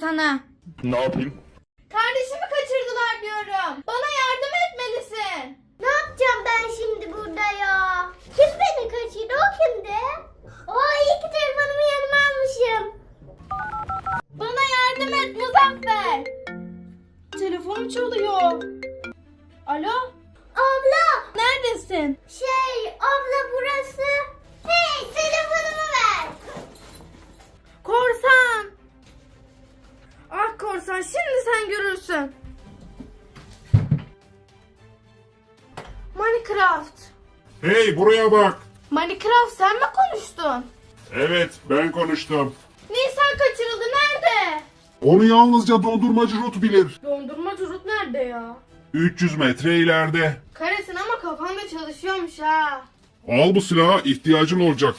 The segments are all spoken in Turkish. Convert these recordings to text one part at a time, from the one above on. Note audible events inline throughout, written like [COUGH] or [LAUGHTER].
sana. Ne yapayım? Konuştum. Nisan kaçırıldı nerede? Onu yalnızca dondurmacı Rut bilir. Dondurma Turut nerede ya? 300 metre ileride. Karesin ama kafanda çalışıyormuş ha. Al bu silahı ihtiyacın olacak.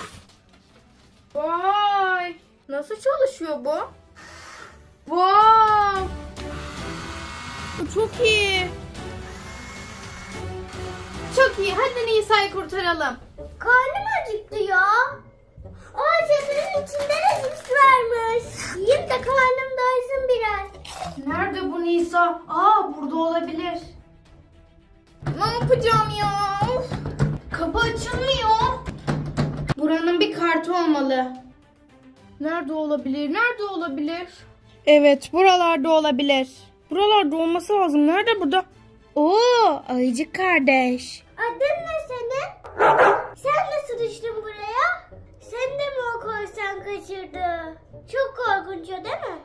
Vay. Nasıl çalışıyor bu? Vay. Bu çok iyi. Çok iyi. Hadi Nisa'yı kurtaralım. Karnım acıktı ya. Aa çadırın içinde de cips varmış. Yiyeyim de karnım doysun biraz. Nerede bu Nisa? Aa burada olabilir. Ne yapacağım ya? Of. Kapı açılmıyor. Buranın bir kartı olmalı. Nerede olabilir? Nerede olabilir? Evet, buralarda olabilir. Buralarda olması lazım. Nerede burada? Oo, ayıcık kardeş. Adın ne senin? Sen nasıl düştün buraya? Korsan kaçırdı? Çok korkunç o değil mi?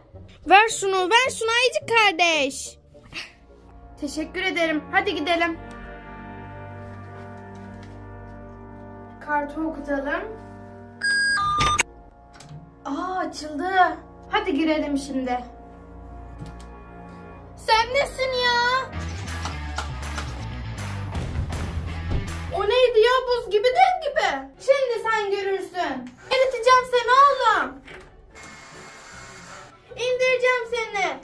Ver şunu, ver şunu ayıcık kardeş. Teşekkür ederim. Hadi gidelim. Kartı okutalım. Aa açıldı. Hadi girelim şimdi. Sen nesin ya? O neydi ya buz gibi dev gibi. Şimdi sen görürsün. Eriteceğim seni oğlum. İndireceğim seni.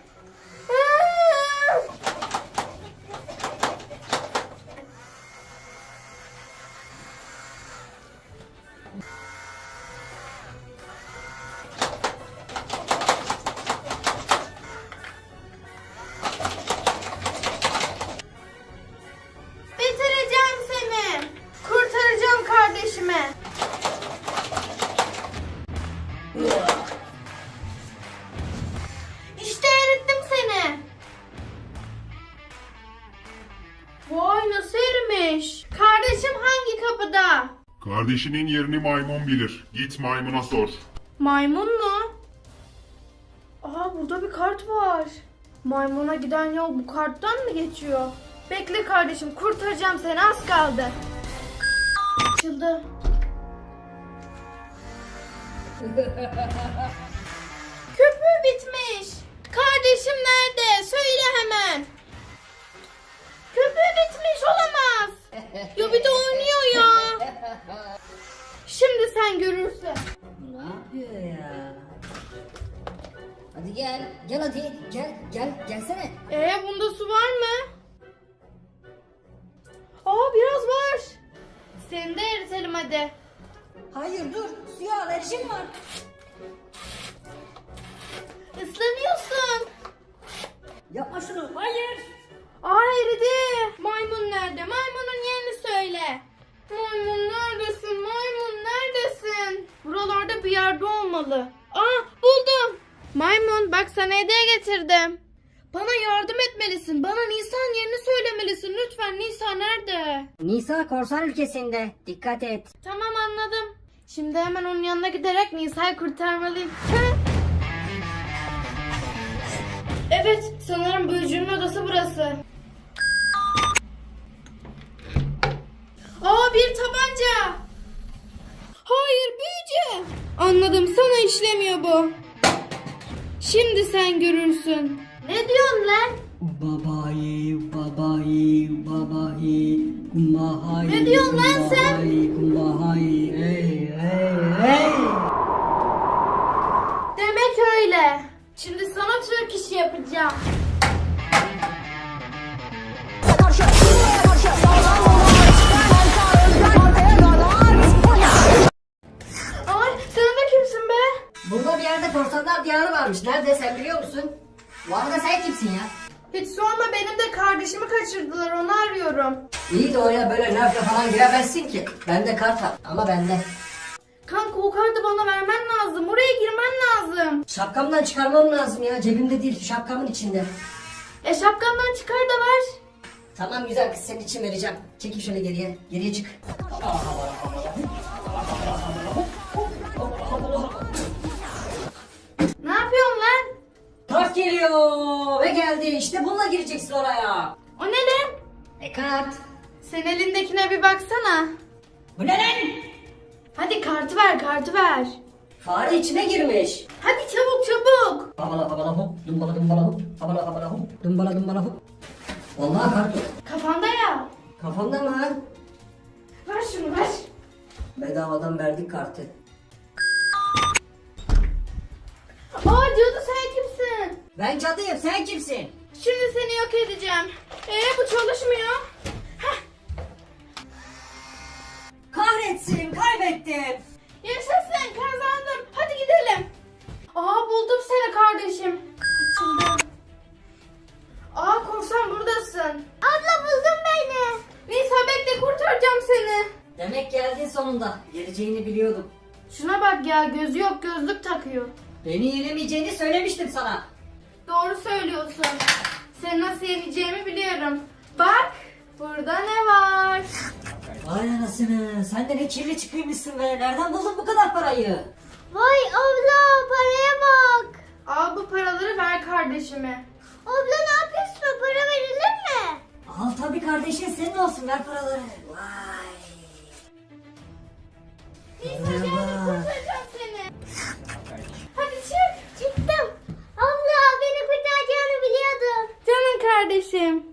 Kardeşinin yerini maymun bilir. Git maymuna sor. Maymun mu? Aa burada bir kart var. Maymuna giden yol bu karttan mı geçiyor? Bekle kardeşim kurtaracağım seni az kaldı. Açıldı. [LAUGHS] Köpüğü bitmiş. Kardeşim nerede? Söyle hemen. Köpüğü bitmiş olamaz. Ya bir de oynuyor ya. Şimdi sen görürsün. Ne yapıyor ya? Hadi gel, gel hadi, gel, gel, gelsene. Ee bunda su var mı? Aa biraz var. Seni de eritelim hadi. Hayır dur, suya alerjim var. Islanıyorsun. Yapma şunu, hayır. Aa eridi. Maymun nerede? Maymunun yerini söyle. Maymun neredesin? Maymun neredesin? Buralarda bir yerde olmalı. Aa buldum. Maymun bak sana hediye getirdim. Bana yardım etmelisin. Bana Nisan yerini söylemelisin. Lütfen Nisa nerede? Nisa korsan ülkesinde, dikkat et. Tamam anladım. Şimdi hemen onun yanına giderek Nisa'yı kurtarmalıyım. evet, sanırım büyücünün odası burası. Aa bir tabanca. Hayır büyücü. Anladım sana işlemiyor bu. Şimdi sen görürsün. Ne diyorsun lan? Babayı, babayı, babayı, kumbahayı. Ne diyorsun lan sen? Kumbahayı, kumbahayı, ey, ey, ey. Demek öyle. Şimdi sana Türk işi yapacağım. Varmış. Nerede sen biliyor musun? Bu arada sen kimsin ya? Hiç sorma benim de kardeşimi kaçırdılar onu arıyorum. İyi de oraya böyle nerede falan giremezsin ki. Bende kart var ama bende. Kanka o kartı bana vermen lazım. Oraya girmen lazım. Şapkamdan çıkarmam lazım ya. Cebimde değil şapkamın içinde. E şapkandan çıkar da ver. Tamam güzel kız senin için vereceğim. Çekil şöyle geriye. Geriye çık. Geliyor ve geldi. İşte bununla gireceksin oraya. O ne lan? E kart. Sen elindekine bir baksana. Bu ne lan? Hadi kartı ver kartı ver. Fare içine girmiş. Hadi çabuk çabuk. Babala babala hop, dumbala dumbala hop, babala babala hop, dumbala dumbala hop. Vallahi kart yok. Kafanda ya. Kafamda mı? Ver şunu ver. Bedavadan verdik kartı. Ben cadıyım sen kimsin? Şimdi seni yok edeceğim. Ee bu çalışmıyor. Heh, Kahretsin kaybettim. yaşasın kazandım. Hadi gidelim. Aa buldum seni kardeşim. Açıldı. Aa korsan buradasın. Abla buldun beni. Nisa bekle kurtaracağım seni. Demek geldin sonunda. Geleceğini biliyordum. Şuna bak ya gözü yok gözlük takıyor. Beni yenemeyeceğini söylemiştim sana. Doğru söylüyorsun. Seni nasıl yeneceğimi biliyorum. Bak burada ne var? Vay anasını sen de ne kirli çıkıyormuşsun be. Nereden buldun bu kadar parayı? Vay abla paraya bak. Al bu paraları ver kardeşime. Abla ne yapıyorsun? Para verilir mi? Al tabii kardeşin senin olsun ver paraları. Vay. Nisa gel kurtaracağım seni. Hadi çık. Çıktım. Abla beni kurtaracağını biliyordum. Canım kardeşim.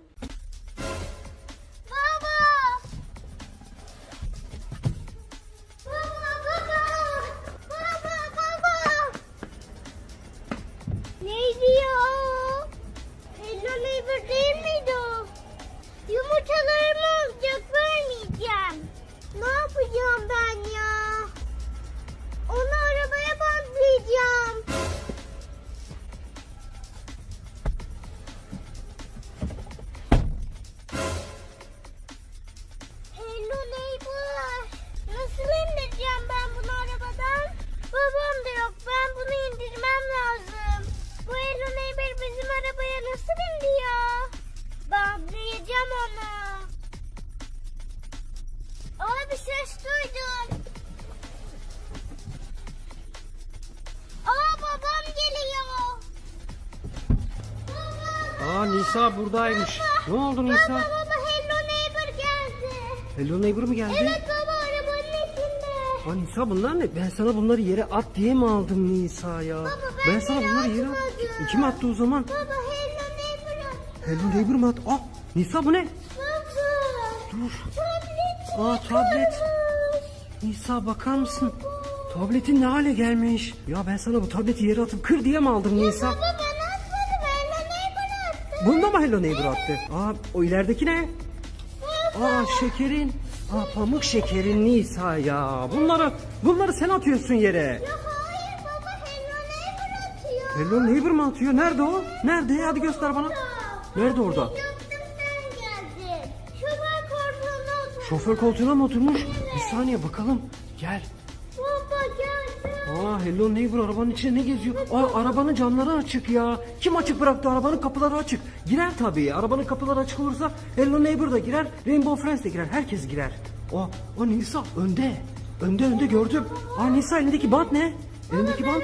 Nisa buradaymış. Ne oldu Baba Nisa? baba Hello neighbor geldi. Hello Neighbor mu geldi? Evet baba arabanın içinde. Aa Nisa bunlar ne? Ben sana bunları yere at diye mi aldım Nisa ya? Baba, ben ben sana bunları yere atmadım. Kim attı o zaman? Baba Hello neighbor. Hello Neighbor mu attı? Aa Nisa bu ne? Baba. Dur. Tablet. Aa tablet. Nisa bakar mısın? Tabletin ne hale gelmiş? Ya ben sana bu tableti yere atıp kır diye mi aldım Nisa? Baba Bunda mı Hello Neighbor attı? Aa o ilerideki ne? Aa şekerin. Aa pamuk şekerin Nisa ya. Bunları bunları sen atıyorsun yere. Ya hayır baba Hello neighbor atıyor. Hello Neighbor mu atıyor? Nerede o? Nerede? Hadi göster bana. Nerede orada? Şoför koltuğuna mı oturmuş? Bir saniye bakalım. Gel. Aa Hello Neighbor arabanın içinde ne geziyor? Aa arabanın camları açık ya. Kim açık bıraktı? Arabanın kapıları açık. Girer tabii. Arabanın kapıları açık olursa Hello Neighbor da girer. Rainbow Friends de girer. Herkes girer. O, o Nisa önde. Önde önde gördüm. Aa Nisa elindeki bant ne? Elindeki bant.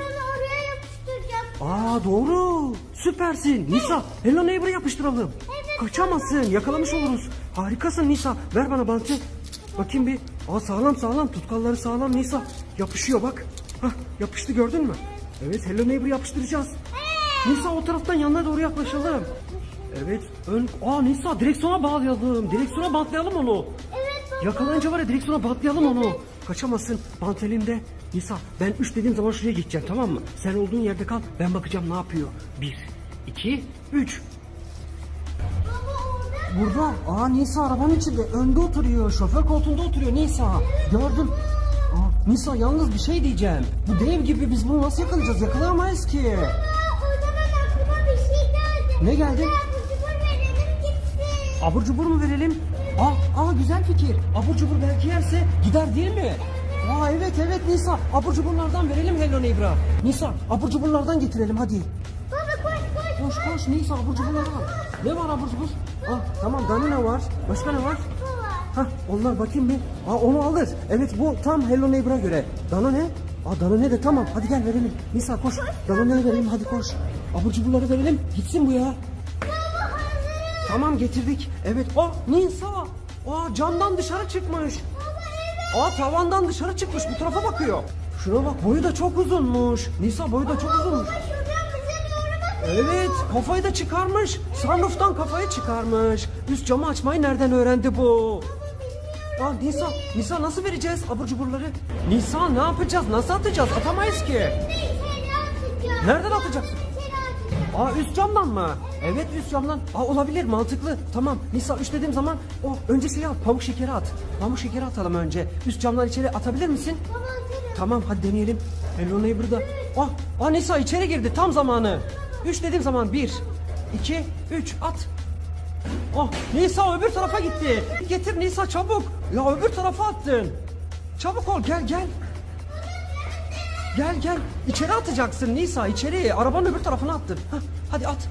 Aa doğru. Süpersin. Nisa Hello Neighbor'ı yapıştıralım. Kaçamazsın. Yakalamış oluruz. Harikasın Nisa. Ver bana bantı. Bakayım bir. Aa sağlam sağlam. Tutkalları sağlam Nisa. Yapışıyor bak. Hah yapıştı gördün mü? Evet Hello Neighbor yapıştıracağız. Nisa o taraftan yanına doğru yaklaşalım. Evet ön... Aa Nisa direksiyona bağlayalım. Direksiyona bantlayalım onu. Evet baba. Yakalanınca var ya direksiyona bantlayalım onu. Kaçamazsın. Bant elimde. Nisa ben 3 dediğim zaman şuraya gideceğim tamam mı? Sen olduğun yerde kal. Ben bakacağım ne yapıyor. 1, 2, 3. Baba orada. Burada. Aa Nisa arabanın içinde. Önde oturuyor. Şoför koltuğunda oturuyor Nisa. Gördüm. Aa Nisa yalnız bir şey diyeceğim. Bu dev gibi biz bunu nasıl yakalayacağız? Yakalayamayız ki. Aa, o zaman aklıma bir şey geldi. Ne geldi? Abur cubur verelim gitsin. Abur cubur mu verelim? Aa, aa güzel fikir. Abur cubur belki yerse gider değil mi? Aa evet evet Nisa. Abur cuburlardan verelim Hello Neighbor'a. Nisa abur cuburlardan getirelim hadi. Baba koş koş. Koş koş Nisa abur cuburları al. Ne var abur cubur? Ah tamam Danone var. Başka ne var? Hah onlar bakayım bir. Aa onu alır. Evet bu tam Hello Neighbor'a göre. Danone? Aa Danone de tamam. Hadi gel verelim. Nisa koş. Danone'yi verelim hadi koş. Abur cuburları verelim. Gitsin bu ya. Tamam getirdik. Evet. Aa Nisa. Aa camdan dışarı çıkmış. Aa tavandan dışarı çıkmış. Bu tarafa bakıyor. Şuna bak boyu da çok uzunmuş. Nisa boyu da çok uzunmuş. Evet kafayı da çıkarmış. Sunroof'tan kafayı çıkarmış. Üst camı açmayı nereden öğrendi bu? Aa Nisa, Nisa nasıl vereceğiz abur cuburları? Nisa ne yapacağız? Nasıl atacağız? Atamayız ki. Nereden atacaksın? Aa üst camdan mı? Evet üst camdan. Aa olabilir mantıklı. Tamam Nisa üst dediğim zaman o önce şeyi at pamuk şekeri at. Pamuk şekeri atalım önce. Üst camdan içeri atabilir misin? Baba atarım. Tamam hadi deneyelim. Hello Neighbor'da. Ah, ah Nisa içeri girdi tam zamanı. Üç dediğim zaman bir, iki, üç at. Oh Nisa öbür tarafa gitti. Getir Nisa çabuk. Ya öbür tarafa attın. Çabuk ol gel gel. Gel gel. İçeri atacaksın Nisa içeri. Arabanın öbür tarafına attın. Hah, hadi at.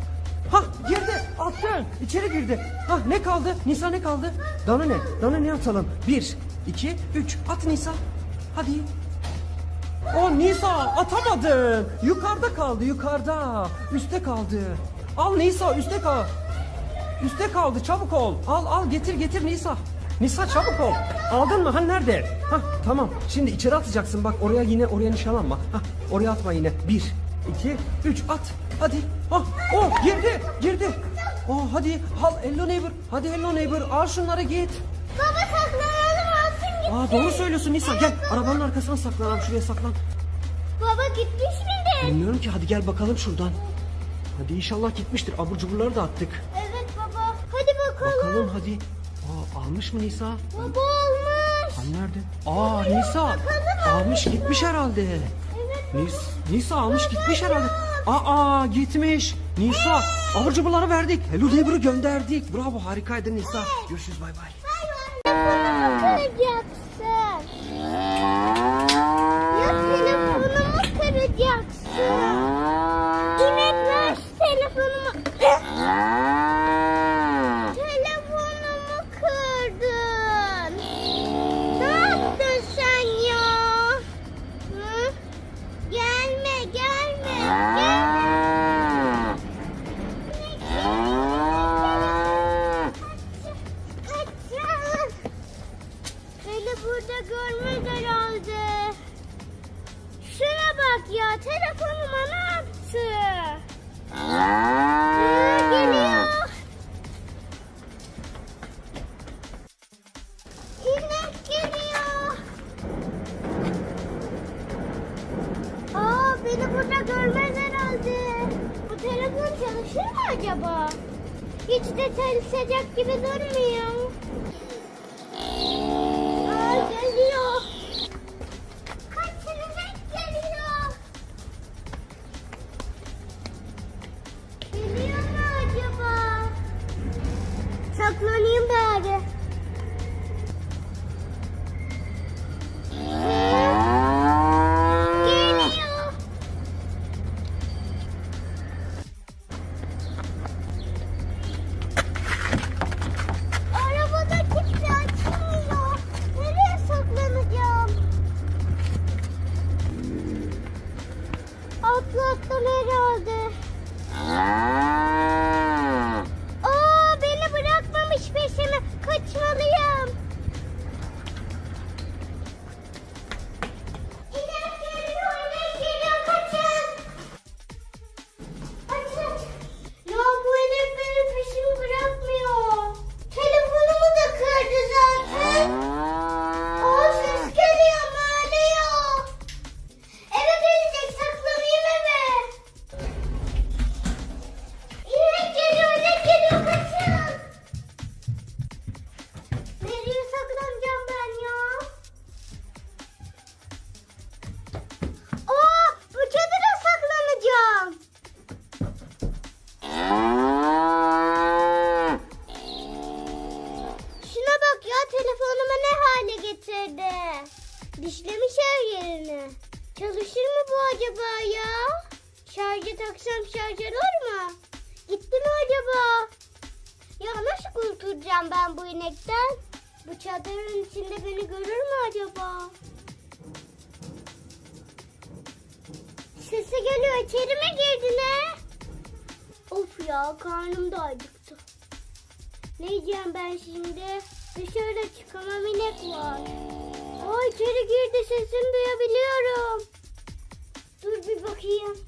Hah girdi attın. İçeri girdi. Hah ne kaldı? Nisa ne kaldı? Dana ne? Dana ne atalım? Bir, iki, üç. At Nisa. Hadi. O Nisa atamadın. Yukarıda kaldı yukarıda. Üste kaldı. Al Nisa üste kal. Üste kaldı çabuk ol. Al al getir getir Nisa. Nisa çabuk ol. Aldın mı? Ha nerede? Ha tamam. Şimdi içeri atacaksın bak oraya yine oraya nişanlanma. Ha oraya atma yine. Bir, iki, üç at. Hadi. Oh oh girdi girdi. Oh hadi al hello neighbor. Hadi hello neighbor al şunları git. Baba saklanalım alsın git. Aa doğru söylüyorsun Nisa gel arabanın arkasına saklan şuraya saklan. Baba gitmiş midir? Bilmiyorum ki hadi gel bakalım şuradan. Hadi inşallah gitmiştir. Abur cuburları da attık. Evet bakalım. Bakalım hadi. Aa almış mı Nisa? Baba olmuş. Hani nerede? Aa Nisa. Almış gitmiş herhalde. Nis, Nisa almış gitmiş herhalde. Aa gitmiş. Nisa abur cuburları verdik. Hello Neighbor'ı gönderdik. Bravo harikaydın Nisa. Görüşürüz bay bay. Telefonumu kıracaksın. Sesi geliyor. İçeri mi girdin he? Of ya karnım da acıktı. Ne yiyeceğim ben şimdi? Dışarıda çıkamam inek var. Aa içeri girdi sesini duyabiliyorum. Dur bir bakayım.